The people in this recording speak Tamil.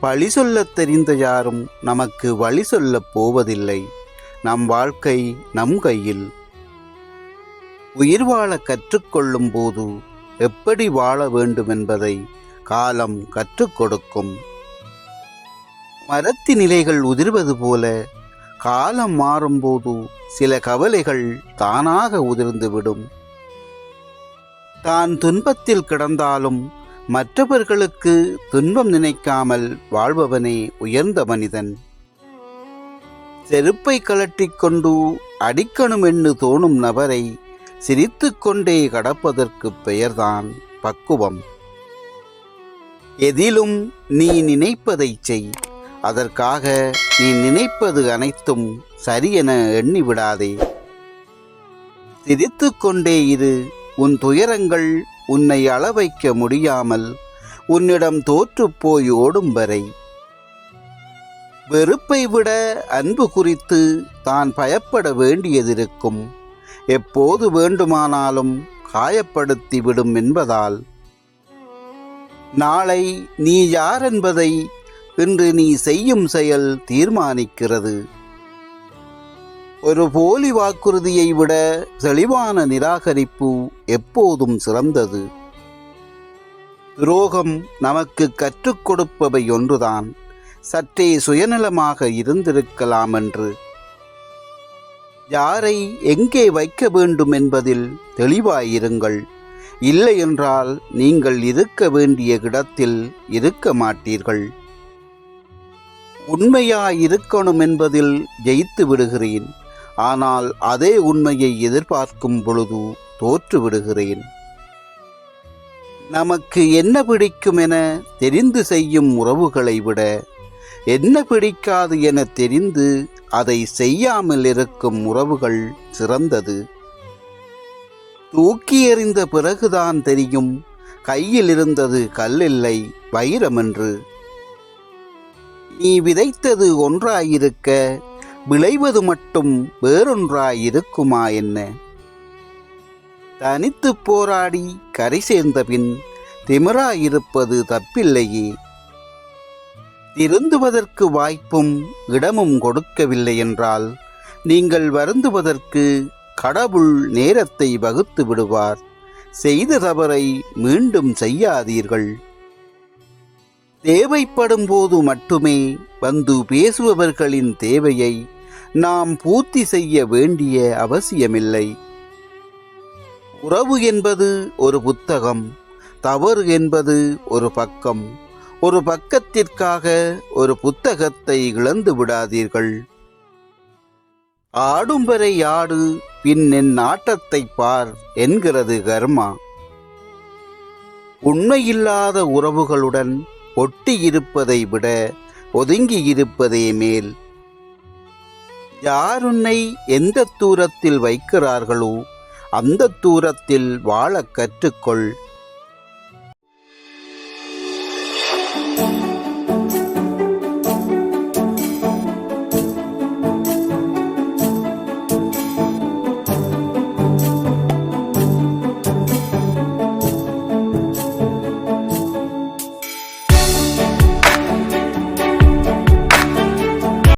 பழி சொல்லத் தெரிந்த யாரும் நமக்கு வழி சொல்லப் போவதில்லை. நம் வாழ்க்கை நம் கையில். உயிர் வாழ கற்றுக்கொள்ளும் போது எப்படி வாழ வேண்டும் என்பதை காலம் கற்றுக் கொடுக்கும். மரத்தின் இலைகள் உதிர்வது போல காலம் மாறும்போது சில கவலைகள் தானாக உதிர்ந்துவிடும் தான் துன்பத்தில் கிடந்தாலும் மற்றவர்களுக்கு துன்பம் நினைக்காமல் வாழ்பவனே உயர்ந்த மனிதன். செருப்பை கலட்டிக்கொண்டு அடிக்கணும் என்று தோணும் நபரை சிரித்துக்கொண்டே கடப்பதற்கு பெயர்தான் பக்குவம். எதிலும் நீ நினைப்பதைச் செய். அதற்காக நீ நினைப்பது அனைத்தும் சரியென எண்ணிவிடாதே. சிரித்துக்கொண்டே இரு. உன் துயரங்கள் உன்னை அளவைக்க முடியாமல் உன்னிடம் தோற்றுப்போய் ஓடும் வரை. வெறுப்பை விட அன்பு குறித்து தான் பயப்பட வேண்டியதிருக்கும். எப்போது வேண்டுமானாலும் காயப்படுத்தி விடும் என்பதால். நாளை நீ யார் என்பதை இன்று நீ செய்யும் செயல் தீர்மானிக்கிறது. ஒரு போலி வாக்குறுதியை விட தெளிவான நிராகரிப்பு எப்போதும் சிறந்தது. துரோகம் நமக்கு கற்றுக் கொடுப்பவை ஒன்றுதான். சற்றே சுயநலமாக இருந்திருக்கலாம் என்று. யாரை எங்கே வைக்க வேண்டும் என்பதில் தெளிவாயிருங்கள். இல்லை என்றால் நீங்கள் இருக்க வேண்டிய இடத்தில் இருக்க மாட்டீர்கள். உண்மையாயிருக்கணும் என்பதில் ஜெயித்து விடுகிறேன். ஆனால் அதே உண்மையை எதிர்பார்க்கும் பொழுது தோற்றுவிடுகிறேன். நமக்கு என்ன பிடிக்கும் என தெரிந்து செய்யும் உறவுகளை விட என்ன பிடிக்காது என தெரிந்து அதை செய்யாமல் இருக்கும் உறவுகள் சிறந்தது. தூக்கி எறிந்த பிறகுதான் தெரியும் கையில் இருந்தது கல்லில்லை வைரமென்று. நீ விதைத்தது ஒன்றாயிருக்க விளைவது மட்டும் வேறொன்றாயிருக்குமா என்ன? தனித்து போராடி கரை சேர்ந்த பின் திமிராயிருப்பது தப்பில்லையே. திருந்துவதற்கு வாய்ப்பும் இடமும் கொடுக்கவில்லை என்றால் நீங்கள் வருந்துவதற்கு கடவுள் நேரத்தை வகுத்து விடுவார். செய்த தவறை மீண்டும் செய்யாதீர்கள். தேவைப்படும் போது மட்டுமே வந்து பேசுபவர்களின் தேவையை நாம் பூர்த்தி செய்ய வேண்டிய அவசியமில்லை. உறவு என்பது ஒரு புத்தகம் தவறு என்பது ஒரு பக்கம். ஒரு பக்கத்திற்காக ஒரு புத்தகத்தை இழந்து விடாதீர்கள். ஆடும் வரை ஆடு பின் என் ஆட்டத்தை பார் என்கிறது கர்மா. உண்மையில்லாத உறவுகளுடன் ஒட்டி இருப்பதை விட ஒதுங்கி இருப்பதே மேல். யார் உன்னை எந்த தூரத்தில் வைக்கிறார்களோ அந்த தூரத்தில் வாழ கற்றுக்கொள்.